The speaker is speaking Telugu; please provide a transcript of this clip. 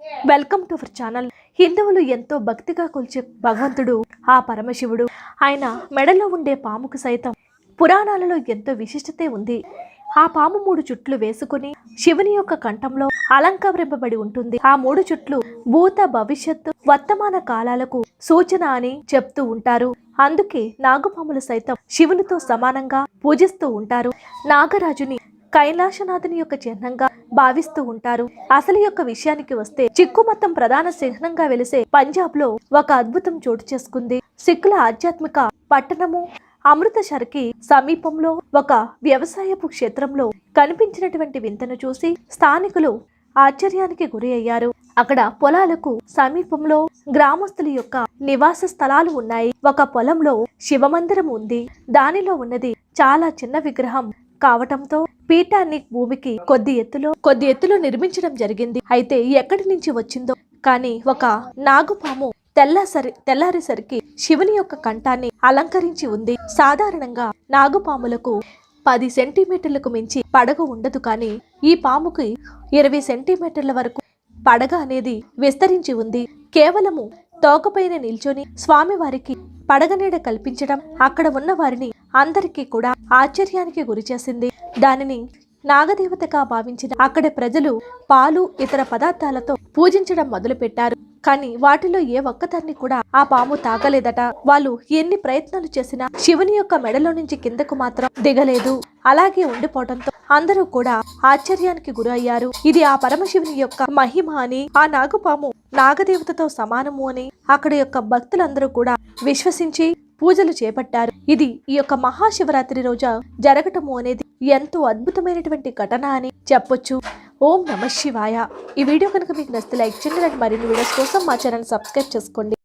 వెల్కమ్ టు అవర్ ఛానల్ హిందువులు ఎంతో భక్తిగా కొలిచే భగవంతుడు ఆ పరమశివుడు. ఆయన మెడలో ఉండే పాముకు సైతం పురాణాలలో ఎంతో విశిష్టతే ఉంది. ఆ పాము మూడు చుట్లు వేసుకుని శివుని యొక్క కంఠంలో అలంకరింపబడి ఉంటుంది. ఆ మూడు చుట్లు భూత భవిష్యత్తు వర్తమాన కాలాలకు సూచన అని చెప్తూ ఉంటారు. అందుకే నాగపాములు సైతం శివునితో సమానంగా పూజిస్తూ ఉంటారు. నాగరాజుని కైలాసనాథుని యొక్క చిహ్నంగా భావిస్తూ ఉంటారు. అసలు యొక్క విషయానికి వస్తే చిక్కు మతం ప్రధాన చిహ్నంగా వెలిసే పంజాబ్లో ఒక అద్భుతం చోటు చేసుకుంది. సిక్కుల ఆధ్యాత్మిక పట్టణము అమృతసర్కి సమీపంలో ఒక వ్యవసాయపు క్షేత్రంలో కనిపించినటువంటి వింతను చూసి స్థానికులు ఆశ్చర్యానికి గురి అయ్యారు అక్కడ పొలాలకు సమీపంలో గ్రామస్తుల యొక్క నివాస స్థలాలు ఉన్నాయి. ఒక పొలంలో శివమందిరం ఉంది. దానిలో ఉన్నది చాలా చిన్న విగ్రహం కావటంతో పీఠాన్ని భూమికి కొద్ది ఎత్తులో కొద్ది ఎత్తులో నిర్మించడం జరిగింది. అయితే ఎక్కడి నుంచి వచ్చిందో? కానీ ఒక నాగుపాము తెల్లసరి తెల్లారేసరికి శివుని యొక్క కంఠాన్ని అలంకరించి ఉంది. సాధారణంగా నాగుపాములకు పది సెంటీమీటర్లకు మించి పడగ ఉండదు. కానీ ఈ పాముకి ఇరవై సెంటీమీటర్ల వరకు పడగ అనేది విస్తరించి ఉంది. కేవలము తోకపైన నిల్చొని స్వామివారికి పడగ నీడ కల్పించడం అక్కడ ఉన్న వారిని అందరికీ కూడా ఆశ్చర్యానికి గురిచేసింది దానిని నాగదేవతగా భావించిన అక్కడ ప్రజలు పాలు ఇతర పదార్థాలతో పూజించడం మొదలుపెట్టారు. కానీ వాటిలో ఏ ఒక్కదాన్ని కూడా ఆ పాము తాగలేదట. వాళ్ళు ఎన్ని ప్రయత్నాలు చేసినా శివుని యొక్క మెడలో నుంచి కిందకు మాత్రం దిగలేదు. అలాగే ఉండిపోవడంతో అందరూ కూడా ఆశ్చర్యానికి గురయ్యారు. ఇది ఆ పరమశివుని యొక్క మహిమ అని ఆ నాగుపాము నాగదేవతతో సమానము అని అక్కడ యొక్క భక్తులందరూ కూడా విశ్వసించి పూజలు చేపట్టారు. ఇది ఈ యొక్క మహాశివరాత్రి రోజు జరగటము అనేది ఎంతో అద్భుతమైనటువంటి ఘటన అని చెప్పొచ్చు. ఓం నమ శివాయ. ఈ వీడియో కనుక మీకు నచ్చితే లైక్ చేయండి అండ్ మరిన్ని వీడియోస్ కోసం మా ఛానల్ సబ్స్క్రైబ్ చేసుకోండి.